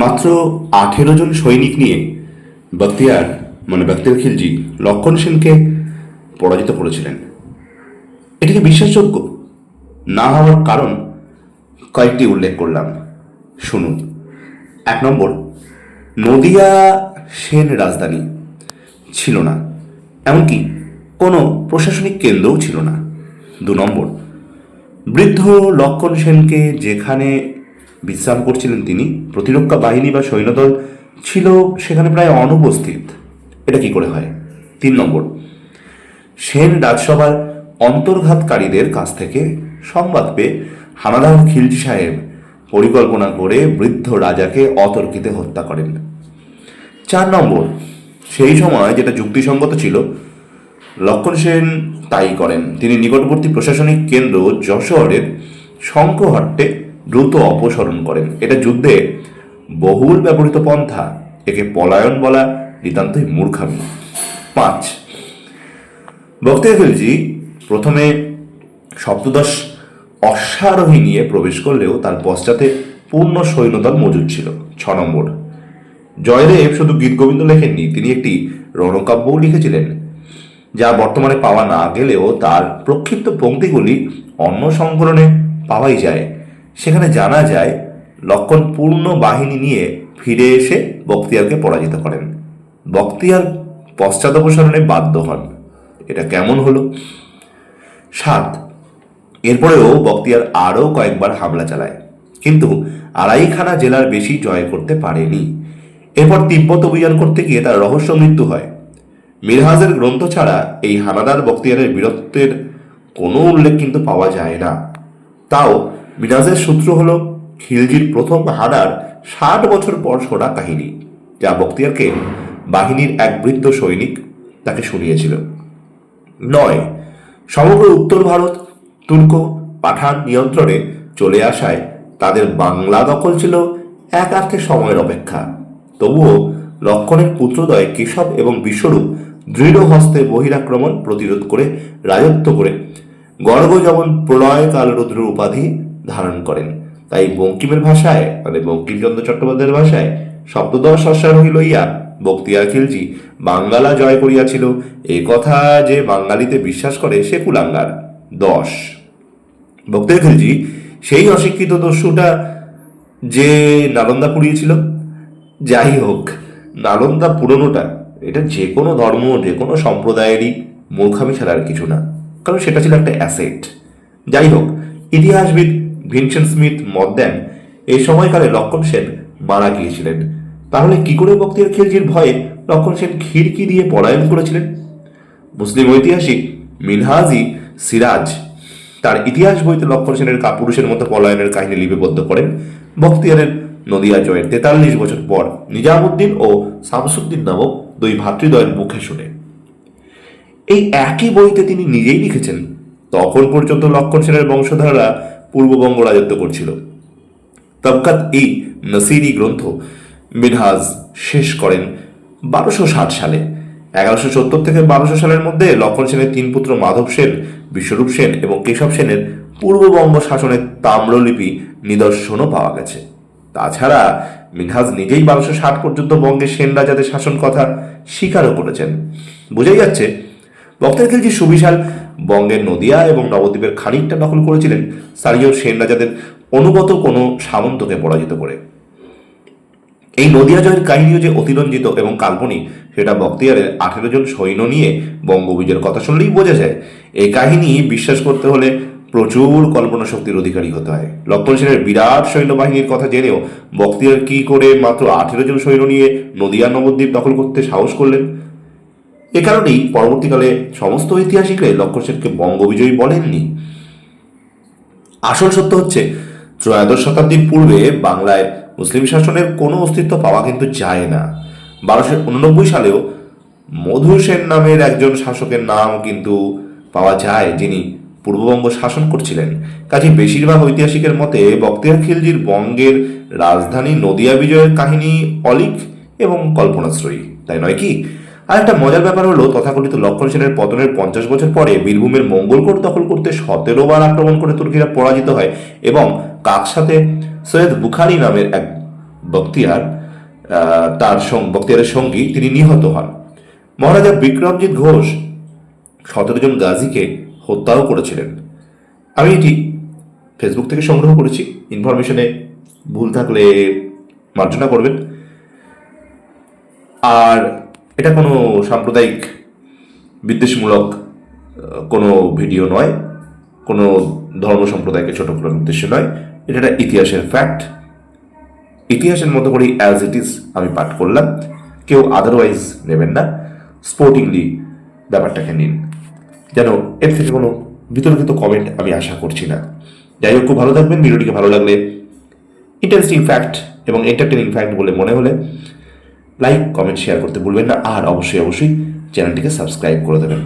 মাত্র আঠেরো জন সৈনিক নিয়ে বক্তিয়ার মানে বখতিয়ার খিলজি লক্ষণ সেনকে পরাজিত করেছিলেন। এটা কি বিশ্বাসযোগ্য? না হওয়ার কারণ কয়েকটি উল্লেখ করলাম। শুনুন। এক নম্বর, নদিয়া সেন রাজধানী ছিল না, এমনকি কোনো প্রশাসনিক কেন্দ্রও ছিল না। দু নম্বর, বৃদ্ধ লক্ষণ সেনকে যেখানে বিশ্রাম করছিলেন তিনি। প্রতিরক্ষা বাহিনী বা সৈন্যদল ছিল সেখানে প্রায় অনুপস্থিত। এটা কি করে হয়? তিন নম্বর। সেন রাজসভার অন্তর্ঘাতকারীদের কাছ থেকে সংবাদ পেয়ে হানাদার খিলজি সাহেব পরিকল্পনা করে বৃদ্ধ রাজাকে অতর্কিতে হত্যা করেন। চার নম্বর। সেই সময় যেটা যুক্তিসঙ্গত ছিল, লক্ষণ সেন তাই করেন। তিনি নিকটবর্তী প্রশাসনিক কেন্দ্র যশোরের শঙ্খহট্টে দ্রুত অপসরণ করেন। এটা যুদ্ধে বহুল ব্যবহৃত পন্থা, একে পলায়ন বলা নিতান্তই মূর্খামি। পাঁচ বক্তিয়া খিলজি প্রথমে সপ্তদশ অশ্বারোহী নিয়ে প্রবেশ করলেও তার পশ্চাতে পূর্ণ সৈন্যদল মজুদ ছিল। ছ নম্বর, জয়দেব শুধু গীতগোবিন্দ লেখেননি, তিনি একটি রণকাব্যও লিখেছিলেন, যা বর্তমানে পাওয়া না গেলেও তার প্রক্ষিপ্ত পঙ্ক্তিগুলি অন্য সংকলনে পাওয়াই যায়। সেখানে জানা যায়, লক্ষণ পূর্ণ বাহিনী নিয়ে ফিরে এসে বক্তিয়ারকে পরাজিত করেন। বক্তিয়ার পশ্চাদপসারণে বাধ্য হন। এটা কেমন হলো? সাত। এরপরেও বক্তিয়ার আরও কয়েকবার হামলা চালায়, কিন্তু আড়াইখানা জেলার বেশি জয় করতে পারেনি। এরপর তিব্বত অভিযান করতে গিয়ে তার রহস্য মৃত্যু হয়। মিরহাজের গ্রন্থ ছাড়া এই হানাদার বক্তিয়ারের বীরত্বের কোনো উল্লেখ কিন্তু পাওয়া যায় না। তাও মিরাজের সূত্র হল খিলজির প্রথম হানার ষাট বছর পর শোনা কাহিনী, যা বক্তিয়ারকে বাহিনীর এক বৃদ্ধ সৈনিক তাকে শুনিয়েছিল। নয়, সমগ্র উত্তর ভারত তুর্ক পাঠান নিয়ন্ত্রণে চলে আসায় তাদের বাংলা দখল ছিল এক আর্থে সময়ের অপেক্ষা। তবুও লক্ষণের পুত্রদয় কেশব এবং বিশ্বরূপ দৃঢ় হস্তে বহিরাক্রমণ প্রতিরোধ করে রাজত্ব করে গর্গ যেমন প্রলয় কালরুদ্র উপাধি ধারণ করেন। তাই বঙ্কিমের ভাষায় মানে বঙ্কিমচন্দ্র চট্টোপাধ্যায়ের ভাষায় সপ্তদশ অশ্বারোহী লইয়া বক্তিয়ার খিলজি, বাঙ্গালা জয় করিয়াছিল। এ কথা যে বাঙালিতে বিশ্বাস করে সে কুলাঙ্গার। দশ। বক্তিয়ার খিলজি, সেই অশিক্ষিত দস্যুটা যে নালন্দা পুড়িয়েছিল? যাই হোক, নালন্দা পুরনোটা, এটা যে কোনো ধর্ম, যে কোনো সম্প্রদায়েরই মূর্খামি ছাড়া আর কিছু না। কারণ সেটা ছিল একটা অ্যাসেট। যাই হোক, ইতিহাসবিদ ভিনসেন্ট স্মিথ মত দেন এই সময়কালে লক্ষণ সেন মারা গিয়েছিলেন। তাহলে কি করে বক্তিয়ার খিলজির ভয়ে লক্ষণ সেন খিড়কি দিয়ে পলায়ন করেছিলেন? মুসলিম ঐতিহাসিক মিনহাজি সিরাজ তার ইতিহাস বইতে লক্ষণ সেনের কাপুরুষের মতো পলায়নের কাহিনী লিপিবদ্ধ করেন। বক্তিয়ারের নদিয়া জয়ের তেতাল্লিশ বছর পর নিজামুদ্দিন ও শামসুদ্দিন নামক দুই ভাতৃদ্বয়ের মুখে শুনে। এই একই বইতে তিনি নিজেই লিখেছেন, তখন পর্যন্ত লক্ষণ সেনের বংশধারা পূর্ববঙ্গ রাজত্ব করছিল। তবকাত এই নসিরি গ্রন্থ মিনহাজ শেষ করেন বারোশো ষাট সালে। এগারোশো সত্তর থেকে বারোশো সালের মধ্যে লক্ষণ সেনের তিন পুত্র মাধব সেন, বিশ্বরূপ সেন এবং কেশব সেনের পূর্ববঙ্গ শাসনের তাম্রলিপি নিদর্শনও পাওয়া গেছে। তাছাড়া মিনহাজ নিজেই বারোশো ষাট পর্যন্ত বঙ্গের সেন রাজাদের শাসন কথা স্বীকারও করেছেন। বোঝাই যাচ্ছে বক্তের খিলজি সুবিশাল বঙ্গের নদিয়া এবং নবদ্বীপের খানিকটা দখল করেছিলেন স্থানীয় সেন রাজাদের অনুগত কোনো সামন্তকে পরাজিত করে। এই নদিয়া জয়ের কাহিনীও যে অতিরঞ্জিত এবং কাল্পনিক, সেটা বক্তিয়ারের আঠেরো জন সৈন্য নিয়ে বঙ্গবিজয়ের কথা শুনলেই বোঝা যায় এই কাহিনী বিশ্বাস করতে হলে প্রচুর কল্পনা শক্তির অধিকারী হতে হয়। লক্ষণ সেনের বিরাট সৈন্যবাহিনীর কথা জেনেও বক্তিয়ার কি করে মাত্র আঠেরো জন সৈন্য নিয়ে নদিয়া নবদ্বীপ দখল করতে সাহস করলেন? এ কারণেই পরবর্তীকালে সমস্ত ঐতিহাসিকরাই লক্ষণ সেনকে বঙ্গবিজয়ী বলেননি। আসল সত্য হচ্ছে, ত্রয়োদশ শতাব্দীর পূর্বে বাংলায় মুসলিম শাসনের কোনো অস্তিত্ব পাওয়া কিন্তু যায় না। বারোশো উননব্বই সালেও মধু সেন নামের একজন শাসকের নাম কিন্তু পাওয়া যায়, যিনি পূর্ববঙ্গ শাসন করছিলেন। কাজে বেশিরভাগ ঐতিহাসিকের মতে বক্তিয়ার খিলজির বঙ্গের রাজধানী নদিয়া বিজয়ের কাহিনী অলিক এবং কল্পনাশ্রয়ী। তাই নয় কি? আর একটা মজার ব্যাপার হলো, তথাকথিত লক্ষণ সেনের পতনের পঞ্চাশ বছর পরে বীরভূমের মঙ্গলকোট দখল করতে সতেরো বার আক্রমণ করে তুর্কিরা পরাজিত হয় এবং কাকসাতে সৈয়দ বুখারি নামের এক বক্তিয়ার তার বক্তিয়ারের সঙ্গী তিনি নিহত হন। মহারাজা বিক্রমজিৎ ঘোষ সতেরো জন গাজীকে হত্যাও করেছিলেন। আমি এটি ফেসবুক থেকে সংগ্রহ করেছি। ইনফরমেশনে ভুল থাকলে মার্জনা করবেন। আর এটা কোনো সাম্প্রদায়িক বিদ্বেষমূলক কোনো ভিডিও নয়। কোনো ধর্ম সম্প্রদায়কে ছোট করার উদ্দেশ্য নয়। এটা একটা ইতিহাসের ফ্যাক্ট ইতিহাসের মতো করেই অ্যাজ ইট ইজ আমি পাঠ করলাম। কেউ আদারওয়াইজ নেবেন না। স্পোর্টিংলি ব্যাপারটাকে নিন। যেন এর থেকে কোনো বিতর্কিত কমেন্ট আমি আশা করছি না। যাই হোক, খুব ভালো থাকবেন। ভিডিওটিকে ভালো লাগলে ইন্টারেস্টিং ফ্যাক্ট এবং এন্টারটেনিং ফ্যাক্ট বলে মনে হলে লাইক কমেন্ট শেয়ার করতে ভুলবেন না। আর অবশ্যই অবশ্যই চ্যানেলটিকে সাবস্ক্রাইব করে দেবেন।